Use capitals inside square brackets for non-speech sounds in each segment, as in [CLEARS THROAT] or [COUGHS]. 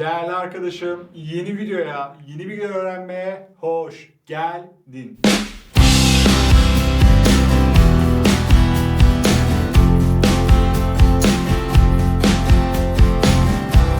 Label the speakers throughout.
Speaker 1: Değerli arkadaşım, yeni videoya, yeni bilgi öğrenmeye hoş geldin.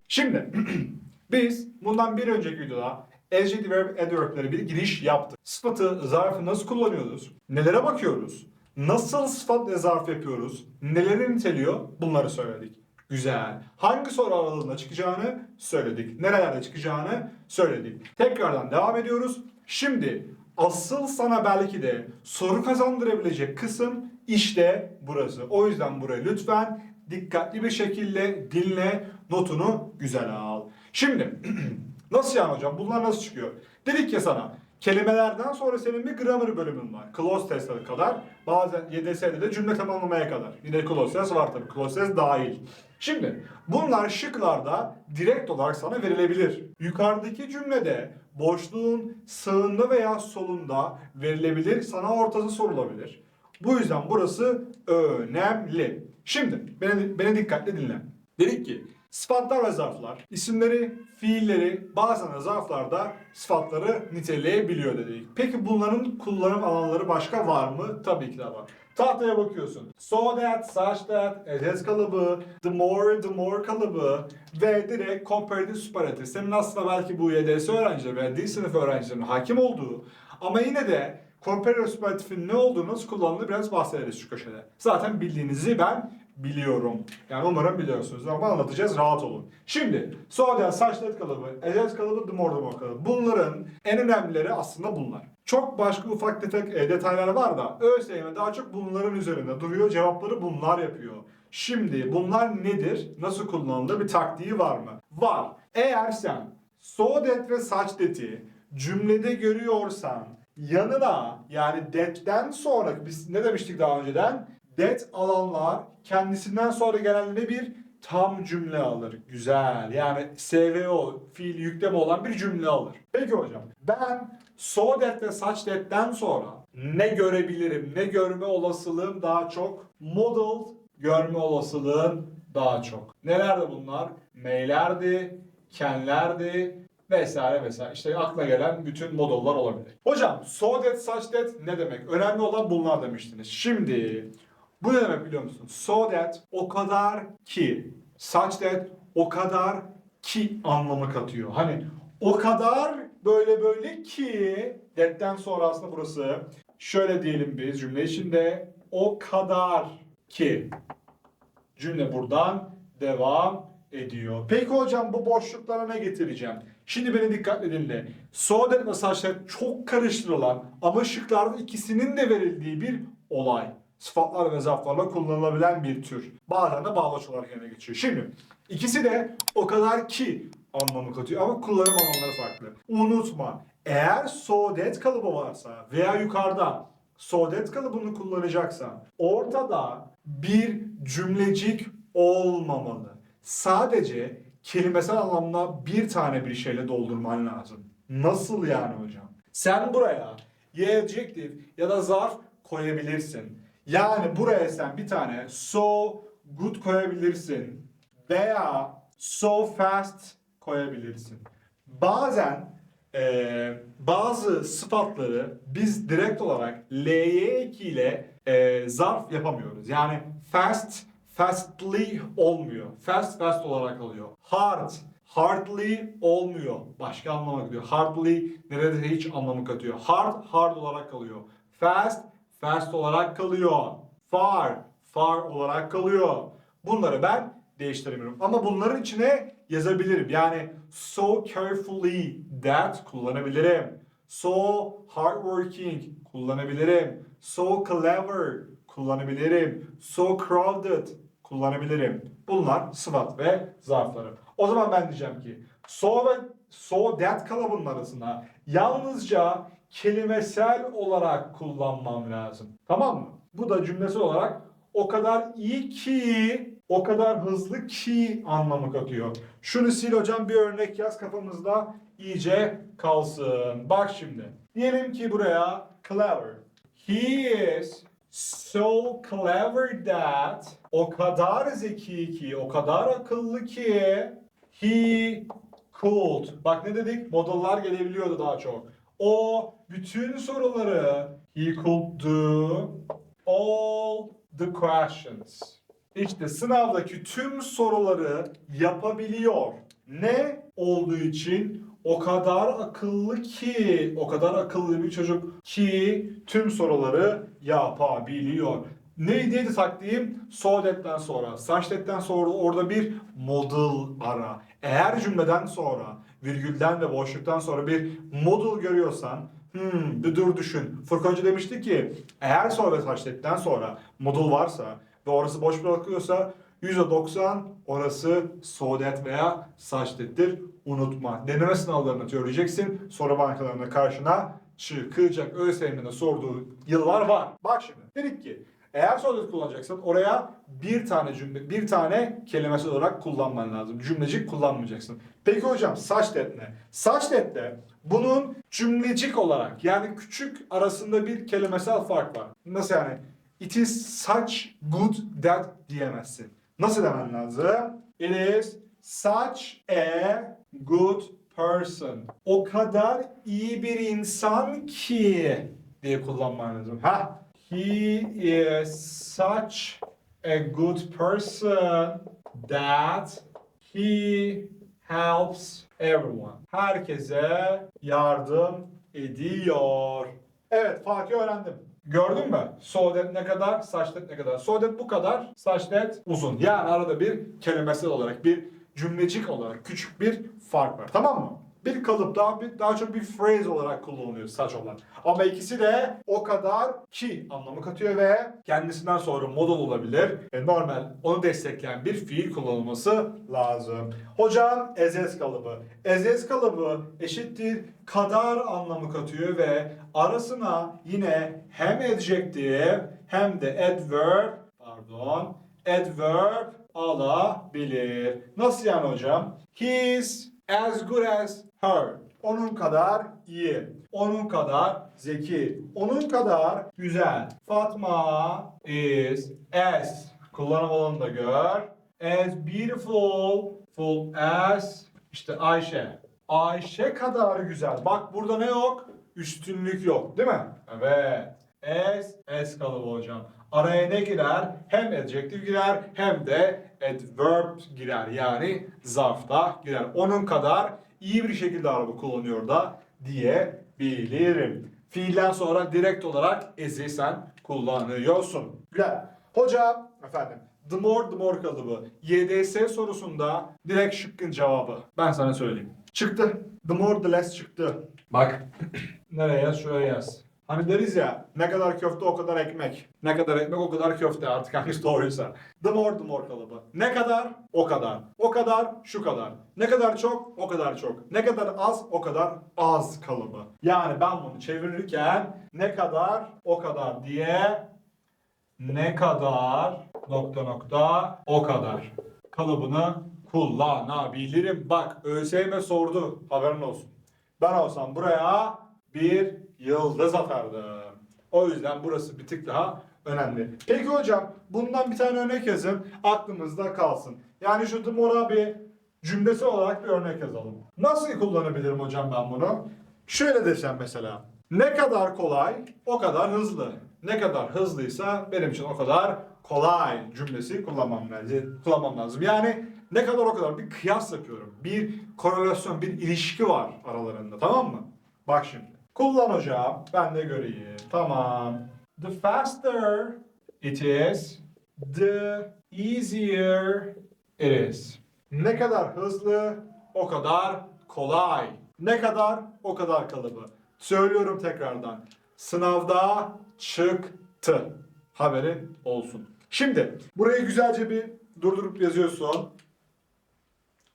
Speaker 1: Şimdi [CLEARS THROAT] biz bundan bir önceki videoda adjective verb adverb'lere bir giriş yaptık. Sıfatı, zarfı nasıl kullanıyoruz? Nelere bakıyoruz? Nasıl sıfat ve zarf yapıyoruz? Neleri niteliyor? Bunları söyledik. Güzel. Hangi soru aralığında çıkacağını söyledik. Nerelerde çıkacağını söyledik. Tekrardan devam ediyoruz. Şimdi asıl sana belki de soru kazandırabilecek kısım işte burası. O yüzden burayı lütfen dikkatli bir şekilde dinle, notunu güzel al. Şimdi [CLEARS THROAT] nasıl yani hocam? Bunlar nasıl çıkıyor? Dedik ya sana kelimelerden sonra senin bir grammar bölümün var. Close test'e kadar. Bazen YDS'de de cümle tamamlamaya kadar. Yine close test var tabii. Close test dahil. Şimdi bunlar şıklarda direkt olarak sana verilebilir. Yukarıdaki cümlede boşluğun sağında veya solunda verilebilir. Sana ortası sorulabilir. Bu yüzden burası önemli. Şimdi beni, beni dikkatle dinle. Dedik ki sıfatlar ve zarflar isimleri, fiilleri bazen de zarflarda sıfatları niteleyebiliyor dedik. Peki bunların kullanım alanları başka var mı? Tabii ki de var. Tahtaya bakıyorsun. So that, such that, as kalıbı, the more, the more kalıbı ve direkt comparative superlative. Senin aslında belki bu YDS öğrencileri veya dil sınıfı öğrencilerinin hakim olduğu ama yine de comparative superlative'in ne olduğunu nasıl kullanıldığını biraz bahsederiz şu köşede. Zaten bildiğinizi ben biliyorum. Yani umarım biliyorsunuz ama anlatacağız rahat olun. Şimdi soğudan saçlet kalıbı, ecez kalıbı, the more kalıbı. Bunların en önemlileri aslında bunlar. Çok başka ufak tefek e, detaylar var da ÖSYM daha çok bunların üzerinde duruyor. Cevapları bunlar yapıyor. Şimdi bunlar nedir? Nasıl kullanılır? Bir taktiği var mı? Var. Eğer sen so that ve that'i cümlede görüyorsan yanına yani that'ten sonra biz ne demiştik daha önceden? That alanlar kendisinden sonra gelenleri bir tam cümle alır. Güzel. Yani SVO fiil yükleme olan bir cümle alır. Peki hocam ben so that ve such that'ten sonra ne görebilirim? Ne görme olasılığım daha çok? Model görme olasılığın daha çok. Nelerdi bunlar? Meylerdi, kenlerdi vesaire vesaire. İşte akla gelen bütün modellar olabilir. Hocam so that such that ne demek? Önemli olan bunlar demiştiniz. Şimdi bu ne demek biliyor musun? So that o kadar ki, such that o kadar ki anlamı katıyor. Hani o kadar böyle böyle ki that'ten sonra aslında burası şöyle diyelim biz cümle içinde o kadar ki cümle buradan devam ediyor. Peki hocam bu boşluklara ne getireceğim? Şimdi beni dikkatle dinle. So that ve that çok karıştırılan ama şıklarda ikisinin de verildiği bir olay sıfatlar ve zarflarla kullanılabilen bir tür. Bazen de bağlaç olarak yerine geçiyor. Şimdi ikisi de o kadar ki anlamı katıyor ama kullanım alanları farklı. Unutma eğer so that kalıbı varsa veya yukarıda so that kalıbını kullanacaksan ortada bir cümlecik olmamalı. Sadece kelimesel anlamda bir tane bir şeyle doldurman lazım. Nasıl yani hocam? Sen buraya ya adjective ya da zarf koyabilirsin. Yani buraya sen bir tane so good koyabilirsin veya so fast koyabilirsin. Bazen eee, bazı sıfatları biz direkt olarak ly ile eee, zarf yapamıyoruz. Yani fast fastly olmuyor. Fast fast olarak kalıyor. Hard hardly olmuyor. Başka anlama gidiyor. Hardly neredeyse hiç anlamı katıyor. Hard hard olarak kalıyor. Fast fast olarak kalıyor. Far, far olarak kalıyor. Bunları ben değiştiremiyorum. Ama bunların içine yazabilirim. Yani so carefully that kullanabilirim. So hardworking kullanabilirim. So clever kullanabilirim. So crowded kullanabilirim. Bunlar sıfat ve zarflarım. O zaman ben diyeceğim ki so ve so that kalıbının arasında yalnızca kelimesel olarak kullanmam lazım. Tamam mı? Bu da cümlesel olarak o kadar iyi ki, o kadar hızlı ki anlamı katıyor. Şunu sil hocam bir örnek yaz kafamızda iyice kalsın. Bak şimdi. Diyelim ki buraya clever. He is so clever that o kadar zeki ki, o kadar akıllı ki he could. Bak ne dedik? Modallar gelebiliyordu daha çok. O bütün soruları he could do all the questions. İşte sınavdaki tüm soruları yapabiliyor. Ne olduğu için o kadar akıllı ki, o kadar akıllı bir çocuk ki tüm soruları yapabiliyor. Neydi taktiğim? So that'ten sonra, such sonra orada bir model ara. Eğer cümleden sonra, virgülden ve boşluktan sonra bir model görüyorsan, hmm, bir dur düşün. Furkan Hoca demişti ki, eğer so ve such that'ten sonra model varsa ve orası boş bırakılıyorsa %90 orası so that veya such that'tir. Unutma. Deneme sınavlarını söyleyeceksin. Soru bankalarında karşına çıkacak. ÖSYM'de sorduğu yıllar var. Bak şimdi. Dedik ki eğer that kullanacaksan oraya bir tane cümle, bir tane kelimesi olarak kullanman lazım. Cümlecik kullanmayacaksın. Peki hocam such that ne? Such that de bunun cümlecik olarak yani küçük arasında bir kelimesel fark var. Nasıl yani? It is such good that diyemezsin. Nasıl demen lazım? It is such a good person. O kadar iyi bir insan ki diye kullanman lazım. Ha? He is such a good person that he helps everyone. Herkese yardım ediyor. Evet Fatih öğrendim. Gördün mü? So that ne kadar, that ne kadar. So that bu kadar, that uzun. Yani arada bir kelimesel olarak, bir cümlecik olarak küçük bir fark var. Tamam mı? Bir kalıp daha bir daha çok bir phrase olarak kullanılıyor such olan. Ama ikisi de o kadar ki anlamı katıyor ve kendisinden sonra model olabilir. E, normal onu destekleyen bir fiil kullanılması lazım. Hocam ezes kalıbı. Ezes kalıbı eşittir kadar anlamı katıyor ve arasına yine hem adjective hem de adverb pardon adverb alabilir. Nasıl yani hocam? He's as good as her. Onun kadar iyi. Onun kadar zeki. Onun kadar güzel. Fatma is as kullanım alanını da gör. As beautiful full as işte Ayşe. Ayşe kadar güzel. Bak burada ne yok? Üstünlük yok değil mi? Evet. As, as kalıbı hocam. Araya ne girer? Hem adjective girer hem de adverb girer. Yani zarfta girer. Onun kadar iyi bir şekilde araba kullanıyor da diyebilirim. Fiilden sonra direkt olarak as'i sen kullanıyorsun. Güzel. Hocam, efendim, the more the more kalıbı. YDS sorusunda direkt şıkkın cevabı. Ben sana söyleyeyim. Çıktı. The more the less çıktı. Bak. [CLEARS THROAT] Nereye yaz? Şuraya yaz. Hani deriz ya ne kadar köfte o kadar ekmek. Ne kadar ekmek o kadar köfte artık hangisi doğruysa. The more the more kalıbı. Ne kadar o kadar. O kadar şu kadar. Ne kadar çok o kadar çok. Ne kadar az o kadar az kalıbı. Yani ben bunu çevirirken ne kadar o kadar diye ne kadar nokta nokta o kadar kalıbını kullanabilirim. Bak ÖSYM sordu haberin olsun. Ben olsam buraya bir yıldız atardım. O yüzden burası bir tık daha önemli. Peki hocam bundan bir tane örnek yazın aklımızda kalsın. Yani şu the more'a bir cümlesi olarak bir örnek yazalım. Nasıl kullanabilirim hocam ben bunu? Şöyle desem mesela. Ne kadar kolay o kadar hızlı. Ne kadar hızlıysa benim için o kadar kolay cümlesi kullanmam lazım. Kullanmam lazım. Yani ne kadar o kadar bir kıyas yapıyorum. Bir korelasyon, bir ilişki var aralarında tamam mı? Bak şimdi. Kullan hocam. Ben de göreyim. Tamam. The faster it is, the easier it is. Ne kadar hızlı, o kadar kolay. Ne kadar, o kadar kalıbı. Söylüyorum tekrardan. Sınavda çıktı. Haberin olsun. Şimdi burayı güzelce bir durdurup yazıyorsun.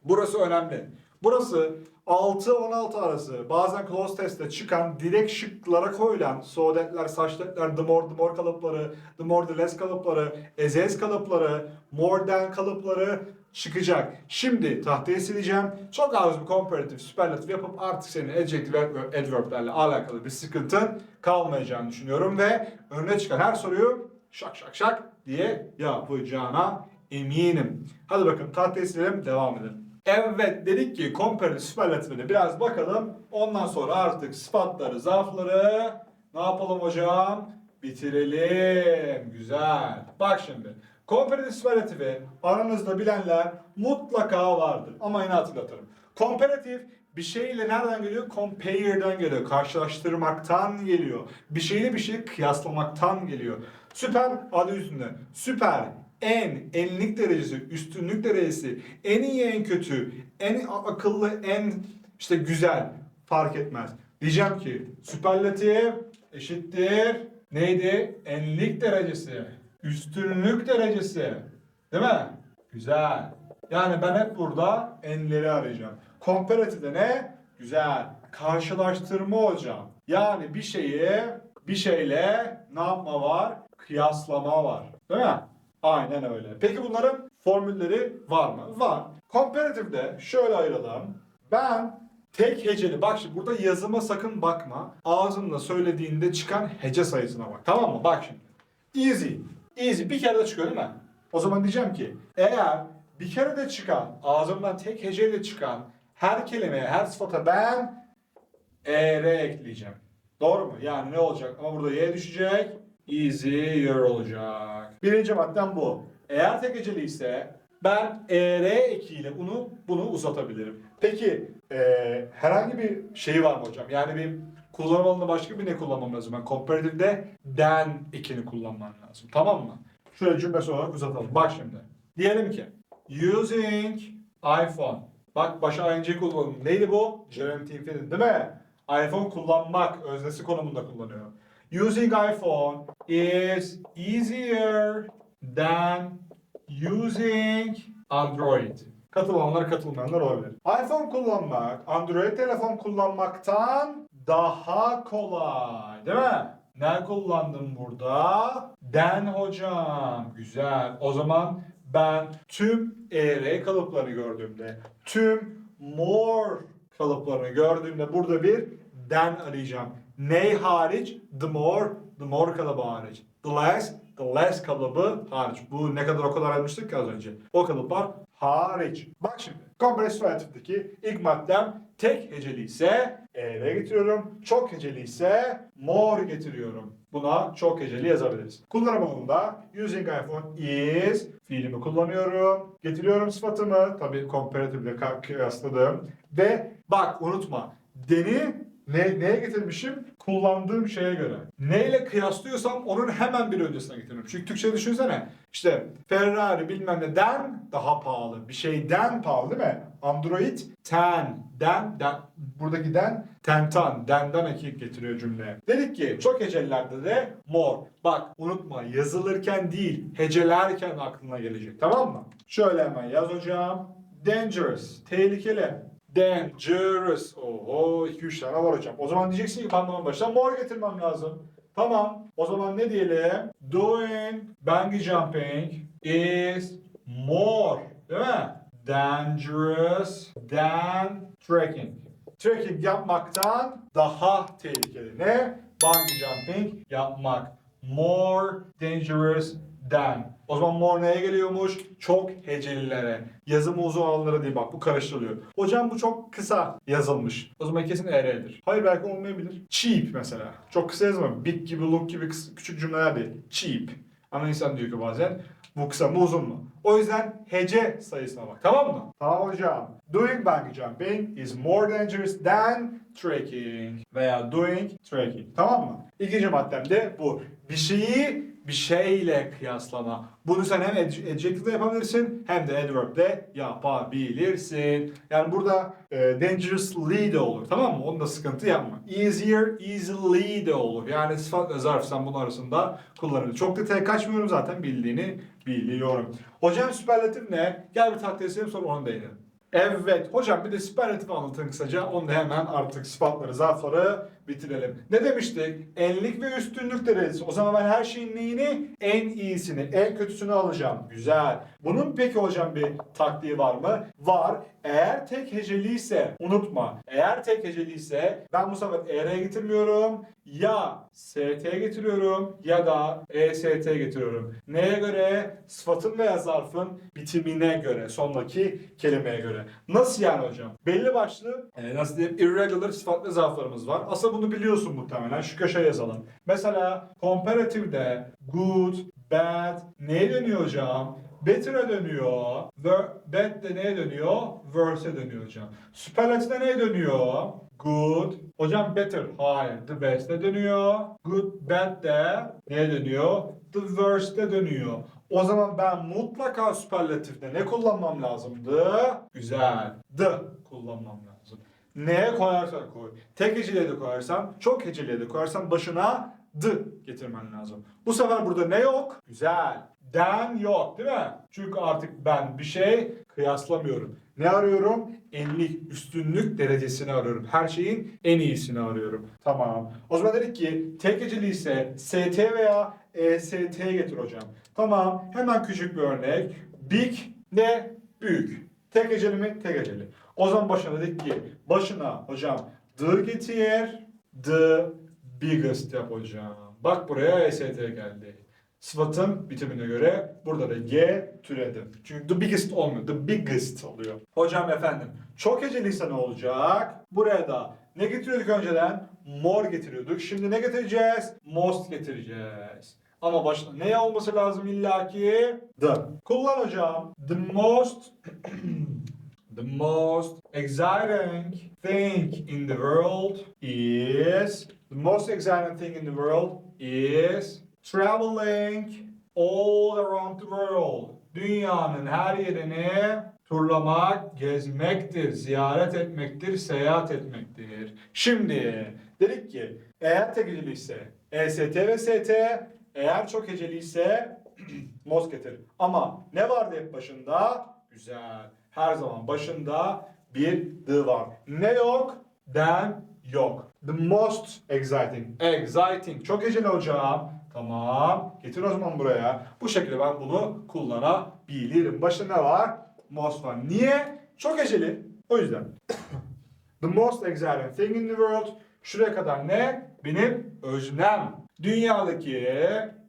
Speaker 1: Burası önemli. Burası 6-16 arası bazen close testte çıkan direkt şıklara koyulan so that'ler, such that'ler, the more, the more kalıpları, the more, the less kalıpları, as as kalıpları, more than kalıpları çıkacak. Şimdi tahtaya sileceğim. Çok az bir comparative, superlative yapıp artık senin adjective ve adverb'lerle alakalı bir sıkıntın kalmayacağını düşünüyorum ve önüne çıkan her soruyu şak şak şak diye yapacağına eminim. Hadi bakın tahtaya silelim, devam edelim. Evet dedik ki komparatif süperlatifine biraz bakalım. Ondan sonra artık sıfatları, zarfları ne yapalım hocam? Bitirelim. Güzel. Bak şimdi. Komparatif süperlatifi aranızda bilenler mutlaka vardır. Ama yine hatırlatırım. Komparatif bir şeyle nereden geliyor? Compare'den geliyor. Karşılaştırmaktan geliyor. Bir şeyle bir şeyi kıyaslamaktan geliyor. Süper adı üstünde. Süper en, enlik derecesi, üstünlük derecesi, en iyi en kötü, en akıllı en işte güzel fark etmez. Diyeceğim ki süperlatif eşittir neydi? Enlik derecesi, üstünlük derecesi. Değil mi? Güzel. Yani ben hep burada enleri arayacağım. Komparatifde ne? Güzel. Karşılaştırma hocam. Yani bir şeyi bir şeyle ne yapma var? Kıyaslama var. Değil mi? Aynen öyle. Peki bunların formülleri var mı? Var. Comparatife'de şöyle ayıralım. Ben tek heceli, bak şimdi burada yazıma sakın bakma. Ağzınla söylediğinde çıkan hece sayısına bak. Tamam mı? Bak şimdi. Easy. Easy. Bir kere de çıkıyor değil mi? O zaman diyeceğim ki eğer bir kere de çıkan, ağzımdan tek heceyle çıkan her kelimeye, her sıfata ben er ekleyeceğim. Doğru mu? Yani ne olacak? Ama burada y düşecek. Easier olacak. Birinci maddem bu. Eğer tek heceli ise ben er ekiyle bunu bunu uzatabilirim. Peki eee, herhangi bir şey var mı hocam? Yani bir kullanım alanında başka bir ne kullanmam lazım? Ben comparatife'de den ekini kullanmam lazım. Tamam mı? Şöyle cümlesi olarak uzatalım. Bak şimdi. Diyelim ki using iPhone. Bak başa ing kullanım. Neydi bu? Gerund infinite değil mi? iPhone kullanmak öznesi konumunda kullanıyor. Using iPhone is easier than using Android. Katılanlar katılmayanlar olabilir. iPhone kullanmak, Android telefon kullanmaktan daha kolay. Değil mi? Ne kullandım burada? Den hocam. Güzel. O zaman ben tüm ER kalıplarını gördüğümde, tüm more kalıplarını gördüğümde burada bir den arayacağım. Ney hariç? The more, the more kalıbı hariç. The less, the less kalıbı hariç. Bu ne kadar o kadar almıştık ki az önce. O kalıplar hariç. Bak şimdi. Kompres süperlatifdeki ilk maddem tek heceli ise ER getiriyorum. Çok heceli ise more getiriyorum. Buna çok heceli yazabiliriz. Kullanım alanında using iPhone is fiilimi kullanıyorum. Getiriyorum sıfatımı. Tabii comparative ile kıyasladım. Ve bak unutma. Deni ne, neye getirmişim? Kullandığım şeye göre. Neyle kıyaslıyorsam onun hemen bir öncesine getiriyorum. Çünkü Türkçe düşünsene. İşte Ferrari bilmem neden daha pahalı. Bir şeyden pahalı değil mi? Android ten, den, den. Buradaki den, tentan, denden ekip getiriyor cümleye. Dedik ki çok hecelerde de more. Bak unutma yazılırken değil hecelerken aklına gelecek tamam mı? Şöyle hemen yaz hocam. Dangerous, tehlikeli. Dangerous. Oho 2-3 tane var hocam. O zaman diyeceksin ki parmağın başına more getirmem lazım. Tamam. O zaman ne diyelim? Doing bungee jumping is more. Değil mi? Dangerous than trekking. Trekking yapmaktan daha tehlikeli. Ne? Bungee jumping yapmak. More dangerous than. O zaman more neye geliyormuş? Çok hecelilere. Yazımı uzun olanlara değil bak bu karıştırılıyor. Hocam bu çok kısa yazılmış. O zaman kesin ER'dir. Hayır belki olmayabilir. Cheap mesela. Çok kısa yazma. Big gibi, look gibi küçük cümleler değil. Cheap. Ama insan diyor ki bazen bu kısa mı uzun mu? O yüzden hece sayısına bak. Tamam mı? Tamam hocam. Doing bungee jumping is more dangerous than trekking. Veya doing trekking. Tamam mı? İkinci maddem de bu. Bir şeyi bir şeyle kıyaslama. Bunu sen hem ad- adjective'de yapabilirsin hem de adverb'de yapabilirsin. Yani burada e, dangerously de olur tamam mı? Onda sıkıntı yapma. Easier, easily de olur. Yani sıfat ve zarf sen bunun arasında kullanabilirsin. Çok detaya kaçmıyorum zaten bildiğini biliyorum. Hocam süperlatif ne? Gel bir takdir edelim sonra onu değinelim. Evet hocam bir de süperlatif anlatın kısaca. Onu da hemen artık sıfatları, zarfları bitirelim. Ne demiştik? Enlik ve üstünlük derecesi. O zaman ben her şeyin neyini? En iyisini, en kötüsünü alacağım. Güzel. Bunun peki hocam bir taktiği var mı? Var. Eğer tek heceliyse unutma. Eğer tek heceliyse ben bu sefer ER'ye getirmiyorum. Ya ST getiriyorum ya da EST getiriyorum. Neye göre? Sıfatın veya zarfın bitimine göre. Sondaki kelimeye göre. Nasıl yani hocam? Belli başlı e, nasıl diyeyim irregular sıfatlı zarflarımız var. Aslında bunu biliyorsun muhtemelen. Şu köşeye yazalım. Mesela comparative'de good, bad neye dönüyor hocam? Better'a dönüyor. Bad de neye dönüyor? Worse'e dönüyor hocam. Superlative'de neye dönüyor? Good. Hocam better. Hayır. The best'e dönüyor. Good, bad de neye dönüyor? The worst'e dönüyor. O zaman ben mutlaka süperlatifte ne kullanmam lazımdı? Güzel. The kullanmam lazım. Neye koyarsan koy. Tek heceliğe de koyarsan, çok heceliğe de koyarsan başına the getirmen lazım. Bu sefer burada ne yok? Güzel. Den yok değil mi? Çünkü artık ben bir şey kıyaslamıyorum. Ne arıyorum? Enlik, üstünlük derecesini arıyorum. Her şeyin en iyisini arıyorum. Tamam. O zaman dedik ki tek heceli ise ST veya EST getir hocam. Tamam. Hemen küçük bir örnek. Big ne? Büyük. Tek heceli mi? Tek heceli. O zaman başına dedik ki başına hocam the getir. The biggest yap hocam. Bak buraya EST geldi. Sıfatın bitimine göre burada da G türedi. Çünkü the biggest olmuyor. The biggest oluyor. Hocam efendim çok heceliyse ne olacak? Buraya da ne getiriyorduk önceden? More getiriyorduk. Şimdi ne getireceğiz? Most getireceğiz. Ama başta ne olması lazım illaki? The. Kullan hocam. The most The most exciting thing in the world is the most exciting thing in the world is traveling all around the world. Dünyanın her yerini turlamak, gezmektir, ziyaret etmektir, seyahat etmektir. Şimdi dedik ki eğer tek ise EST ve ST, eğer çok heceli ise [CLEARS THROAT] most getir. Ama ne vardı hep başında? Güzel. Her zaman başında bir the var. Ne yok? Then yok. The most exciting. Exciting. Çok heceli hocam. Tamam. Getir o zaman buraya. Bu şekilde ben bunu kullanabilirim. Başında ne var? Most var. Niye? Çok heceli. O yüzden. [COUGHS] The most exciting thing in the world. Şuraya kadar ne? Benim öznem. Dünyadaki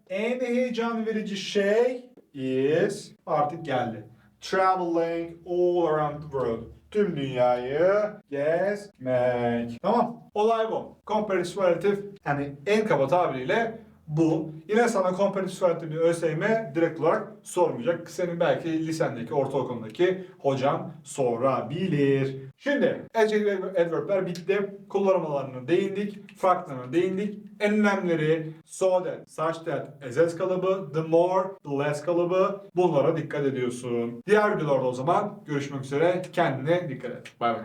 Speaker 1: en heyecan verici şey is artık geldi. Traveling all around the world. Tüm dünyayı gezmek. Tamam. Olay bu. Comparative yani en kaba tabiriyle bu. Yine sana comparative superlative bir ÖSYM direkt olarak sormayacak. Senin belki lisendeki, ortaokulundaki hocan sorabilir. Şimdi adjective ve adverb'ler bitti. Kullanımlarına değindik. Farklarına değindik. En önemlileri so that, such that, as as kalıbı, the more, the less kalıbı. Bunlara dikkat ediyorsun. Diğer videolarda o zaman görüşmek üzere. Kendine dikkat et. Bay bay.